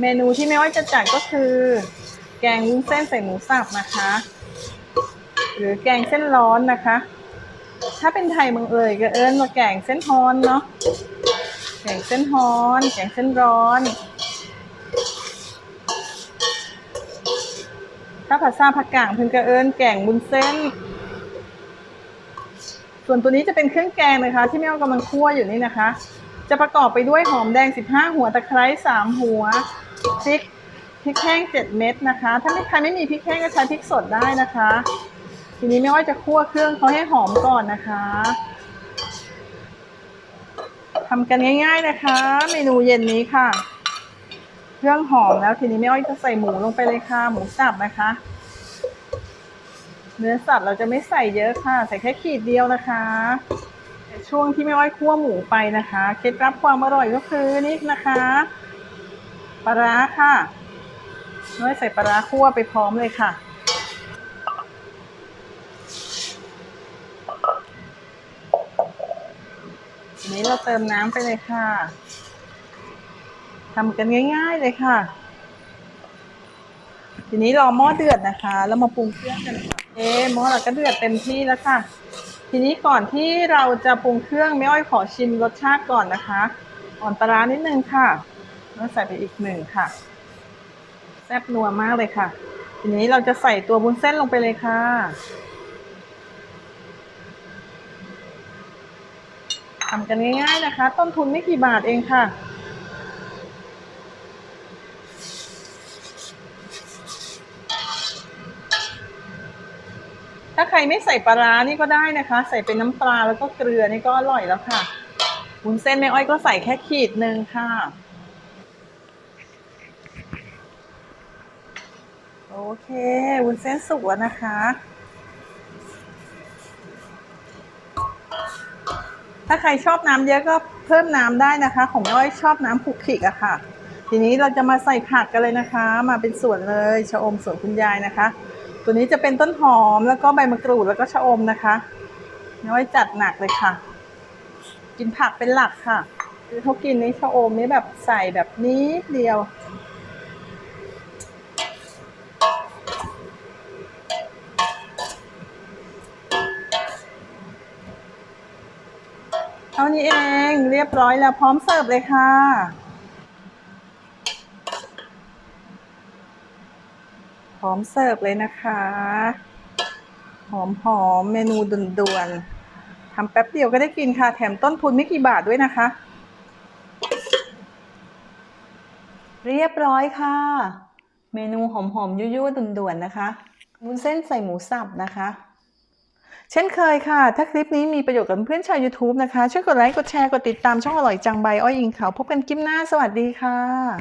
เมนูที่แม่อ้อยจะจัดก็คือ แกงวุ้นเส้นใส่หมูสับนะคะ หรือแกงเส้นร้อนนะคะ ถ้าเป็นไทยเมืองเอ่ยก็เอิ้นว่าแกงเส้นฮอนเนาะแกงเส้นฮอน แกงเส้นร้อน ถ้าภาษาภาคกลางเพิ่นก็เอิ้นแกงบุญเส้น ส่วนตัวนี้จะเป็นเครื่องแกงนะคะ ที่แม่กำลังคั่วอยู่นี่นะคะจะประกอบไปด้วยหอมแดง 15 หัวตะไคร้ 3 หัว พริกพริกแห้ง7เม็ดนะคะ ถ้าไม่ใครไม่มีพริกแห้งก็ใช้พริกสดได้นะคะ ทีนี้แม่อ้อยจะคั่วเครื่องเขาให้หอมก่อนนะคะทำกันง่าย ๆนะคะ เมนูเย็นนี้ค่ะ เครื่องหอมแล้วทีนี้แม่อ้อยจะใส่หมูลงไปเลยค่ะ หมูสับนะคะ เนื้อสัตว์เราจะไม่ใส่เยอะค่ะ ใส่แค่ขีดเดียวนะคะช่วงที่แม่อ้อยคั่วหมูไปนะคะ เคล็ดลับความอร่อยก็คือนี่นะคะ ลาร้าค่ะแม่อ้อยใส่ปลาร้าคั่วไปพร้อมเลยค่ะ ทีนี้เราเติมน้ำไปเลยค่ะทำกันง่าย ๆเลยค่ะ ทีนี้รอหม้อเดือดนะคะ แล้วมาปรุงเครื่องกันค่ะ เอ๊หม้อเราก็เดือดเต็มที่แล้วค่ะ ทีนี้ก่อนที่เราจะปรุงเครื่องแม่อ้อยขอชิมรสชาติก่อนนะคะ อ่อนปลาร้านิดนึงค่ะ แล้วใส่ไปอีกหนึ่งค่ะ แซ่บนัวมากเลยค่ะ ทีนี้เราจะใส่ตัวบุ้นเส้นลงไปเลยค่ะ ทำกันง่ายๆนะคะ ต้นทุนไม่กี่บาทเองค่ะถ้าใครไม่ใส่ปลาร้านี่ก็ได้นะคะ ใส่เป็นน้ำปลาแล้วก็เกลือนี่ก็อร่อยแล้วค่ะวุ้นเส้นแม่อ้อยก็ใส่แค่ขีดหนึ่งค่ะ โอเควุ้นเส้นสุกแล้วนะคะ ถ้าใครชอบน้ำเยอะก็เพิ่มน้ำได้นะคะ ของแม่อ้อยชอบน้ำผุกขิกอะค่ะ ทีนี้เราจะมาใส่ผักกันเลยนะคะ มาเป็นส่วนเลยชะอมสวนคุณยายนะคะ ตัวนี้จะเป็นต้นหอมแล้วก็ใบมะกรูดแล้วก็ชะอมนะคะแม่อ้อยจัดหนักเลยค่ะ กินผักเป็นหลักค่ะคือเขากินนี้ชะอมนี้แบบใส่แบบนิดเดียว ท่านี้เองเรียบร้อยแล้วพร้อมเสิร์ฟเลยค่ะ พร้อมเสิร์ฟเลยนะคะ หอมหอมๆเมนูด่วนๆทำแป๊บเดียวก็ได้กินค่ะ แถมต้นทุนไม่กี่บาทด้วยนะคะ เรียบร้อยค่ะ เมนูหอมๆยั่วๆด่วนๆนะคะวุ้นเส้นใส่หมูสับนะคะ เช่นเคยค่ะ ถ้าคลิปนี้มีประโยชน์กับเพื่อนชาว YouTube นะคะ ช่วยกดไลค์ กดแชร์ กดติดตามช่องอร่อยจังใบอ้อยอิงเขาวพบกันคลิปหน้า สวัสดีค่ะ